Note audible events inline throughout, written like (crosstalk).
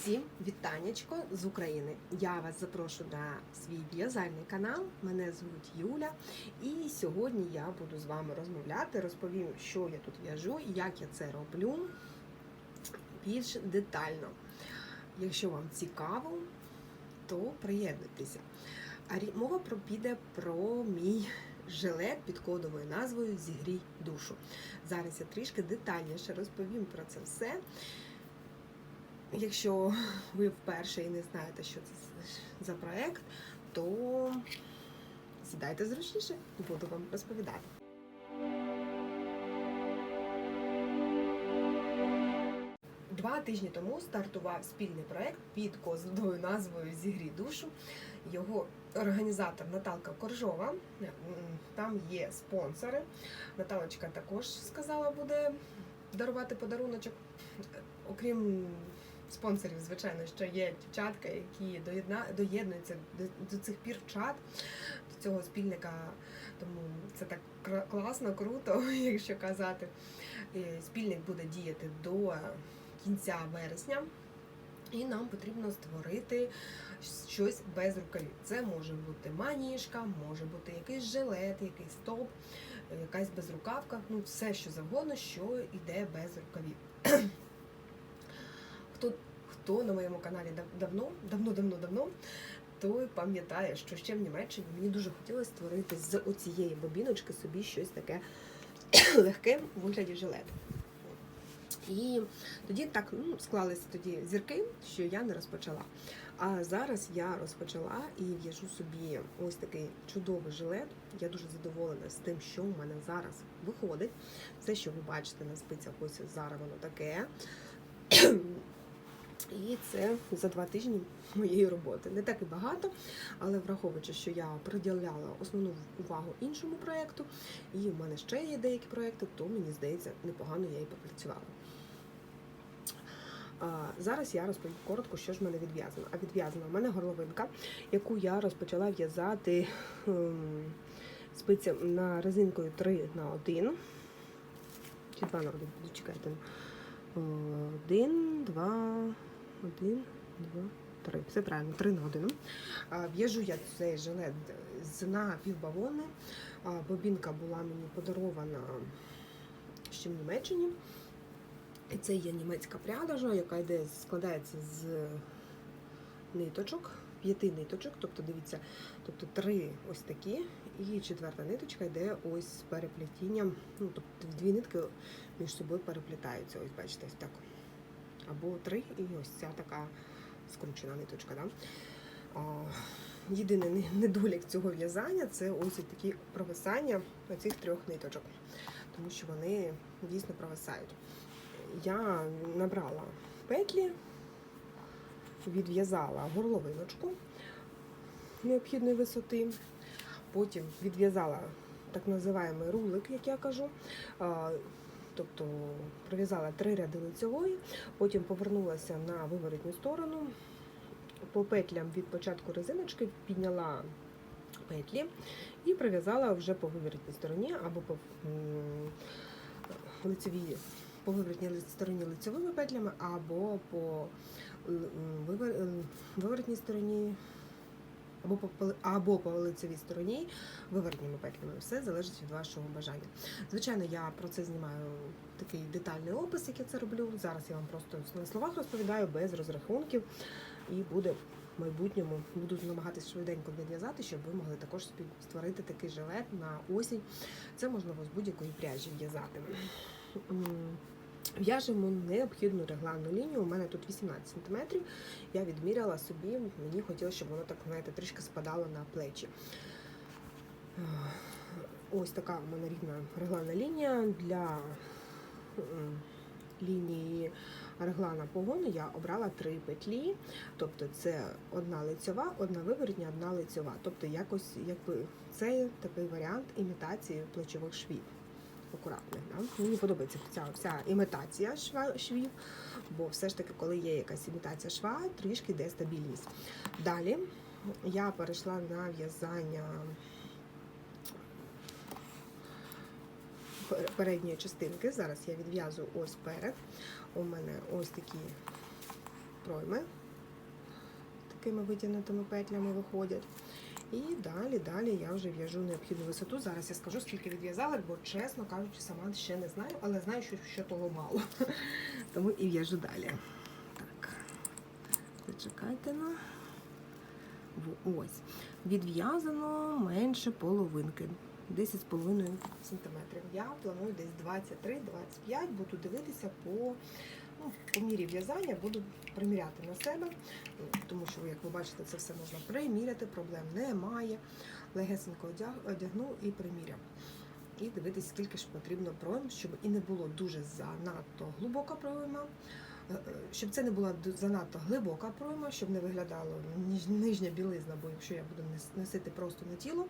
Всім вітаннячко з України. Я вас запрошую на свій в'язальний канал. Мене звуть Юля, і сьогодні я буду з вами розмовляти, розповім, що я тут в'яжу як я це роблю більш детально. Якщо вам цікаво, то приєднуйтеся. А мова піде про мій жилет під кодовою назвою Зігрій душу. Зараз я трішки детальніше розповім про це все. Якщо ви вперше і не знаєте, що це за проект, то сідайте зручніше, буду вам розповідати. Два тижні тому стартував спільний проект під кодовою назвою Зігрій душу. Його організатор Наталка Коржова. Там є спонсори. Наталочка також сказала, буде дарувати подаруночок. Окрім спонсорів, звичайно, що є дівчатка, які доєдна... доєднуються до, цих пір в чат до цього спільника. Тому це так класно, круто, (laughs) якщо казати. Спільник буде діяти до кінця вересня. І нам потрібно створити щось без рукавів. Це може бути маніжка, може бути якийсь жилет, якийсь топ, якась безрукавка, ну все що завгодно, що йде без рукавів. (clears throat) Хто, хто на моєму каналі дав- давно, давно, давно, давно, той пам'ятає, що ще в Німеччині мені дуже хотілося створити з оцієї бобіночки собі щось таке (coughs) легке у вигляді жилету. І тоді так ну, склалися тоді зірки, що я не розпочала. А зараз я розпочала і в'яжу собі ось такий чудовий жилет. Я дуже задоволена з тим, що у мене зараз виходить. Все, що ви бачите на спицях, ось зараз воно таке. І це за два тижні моєї роботи. Не так і багато, але враховуючи, що я приділяла основну увагу іншому проєкту, і в мене ще є деякі проєкти, то мені здається, непогано я і попрацювала. Зараз я розповім коротко, що ж в мене відв'язано. А відв'язана в мене горловинка, яку я розпочала в'язати ем, спицям на резинкою 3 на 1. Чи 2 на 1, чекайте. Один, два, один, два, три. Все правильно, три на один. В'яжу я цей жилет з напівбавовни. А, Бобінка була мені подарована ще в Німеччині. І це є німецька прядажа, яка йде, складається з ниточок, п'яти ниточок. Тобто, дивіться, тобто три ось такі, і четверта ниточка йде ось з переплетінням. Ну, тобто дві нитки між собою переплітаються. Ось бачите, ось так. Або три, і ось ця така скручена ниточка. Да? Єдиний недолік цього в'язання це ось такі провисання оцих трьох ниточок, тому що вони дійсно провисають. Я набрала петлі, відв'язала горловиночку необхідної висоти, потім відв'язала так називаємий рулик, як я кажу. Тобто пров'язала три ряди лицьової, потім повернулася на виворотню сторону. По петлям від початку резиночки підняла петлі і пров'язала вже по виворотній стороні або по лицевій, по виворотній стороні лицевими петлями, або по виворотній стороні, або по, або по лицевій стороні виворотніми петлями. Все залежить від вашого бажання. Звичайно, я про це знімаю такий детальний опис, як я це роблю. Зараз я вам просто на словах розповідаю без розрахунків, і буде в майбутньому буду намагатись швиденько відв'язати, щоб ви могли також створити такий жилет на осінь. Це можливо з будь-якої пряжі в'язати. В'яжемо необхідну регланну лінію. У мене тут 18 см. Я відміряла собі, мені хотілося, щоб воно так, знаєте, трішки спадало на плечі. Ось така в мене рівна регланна лінія для лінії реглана погону я обрала три петлі, тобто це одна лицьова, одна виворотня, одна лицьова. Тобто якось якби це такий варіант імітації плечових швів. Акуратних. Да? Мені подобається ця вся імітація швів, бо все ж таки, коли є якась імітація шва, трішки йде стабільність. Далі я перейшла на в'язання передньої частинки. Зараз я відв'язую ось перед. У мене ось такі пройми. Такими витягнутими петлями виходять. І далі, далі я вже в'яжу необхідну висоту. Зараз я скажу, скільки відв'язала, бо чесно кажучи, сама ще не знаю, але знаю, що, що того мало. (laughs) Тому і в'яжу далі. Так, зачекайте на. Ось. Відв'язано менше половинки. 10,5 см. Я планую десь 23-25, буду дивитися по, ну, по мірі в'язання, буду приміряти на себе, тому що, як ви бачите, це все можна приміряти, проблем немає. Легесенько одяг- одягнув і приміряв. І дивитись, скільки ж потрібно пройм, щоб і не було дуже занадто глибока пройма, е, е, щоб це не була занадто глибока пройма, щоб не виглядало ніж- нижня білизна, бо якщо я буду носити просто на тіло,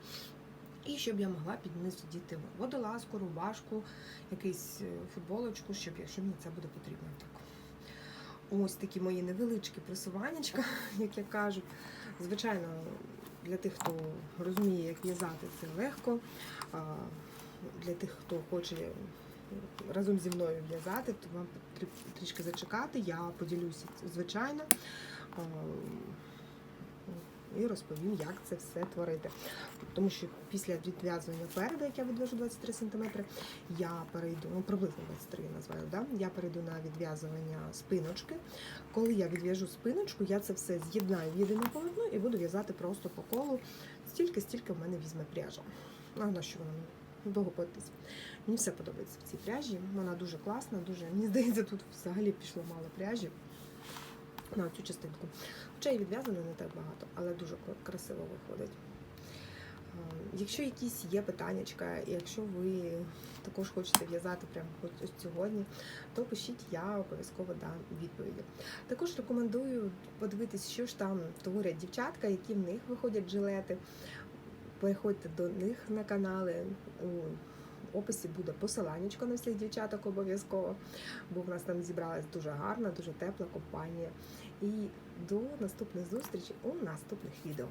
і щоб я могла під низ діти водолазку, рубашку, якусь е, футболочку, щоб якщо мені це буде потрібно. Так. Ось такі мої невеличкі просуваннячка, (laughs) як я кажу. Звичайно, для тих, хто розуміє, як в'язати, це легко. Для тих, хто хоче разом зі мною в'язати, то вам трішки зачекати. Я поділюся, звичайно. І розповім, як це все творити. Тому що після відв'язування переду, як я відв'яжу 23 см, я перейду, ну приблизно 23 я називаю, да? я перейду на відв'язування спиночки. Коли я відв'яжу спиночку, я це все з'єднаю в єдине полотно і буду в'язати просто по колу стільки, стільки в мене візьме пряжа. А на що вона довго платиться. Мені все подобається в цій пряжі. Вона дуже класна, дуже. Мені здається, тут взагалі пішло мало пряжі на цю частинку. Хоча і відв'язано не так багато, але дуже красиво виходить. Якщо якісь є питаннячка, якщо ви також хочете в'язати прямо ось сьогодні, то пишіть, я обов'язково дам відповіді. Також рекомендую подивитись, що ж там творять дівчатка, які в них виходять жилети. Переходьте до них на канали. Описі буде посиланнячко на всіх дівчаток обов'язково, бо в нас там зібралась дуже гарна, дуже тепла компанія. І до наступних зустрічей у наступних відео.